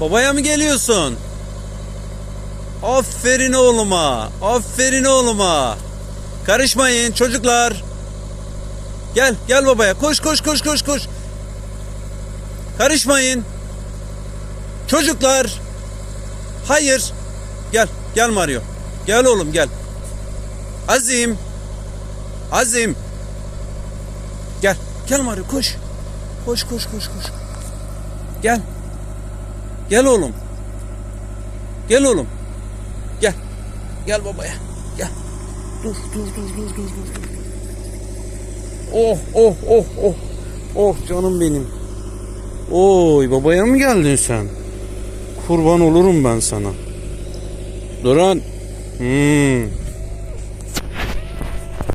Babaya mı geliyorsun? Aferin oğluma. Aferin oğluma. Karışmayın çocuklar. Gel gel babaya. Koş koş koş koş koş. Karışmayın. Çocuklar. Hayır. Gel gel Mario. Gel oğlum gel. Azim. Azim. Gel. Gel Mario koş. Koş koş koş koş. Gel. Gel oğlum. Gel oğlum. Gel. Gel babaya. Gel. Dur dur dur dur dur dur. Oh oh oh oh. Oh canım benim. Oy babaya mı geldin sen? Kurban olurum ben sana. Duran. Hmm.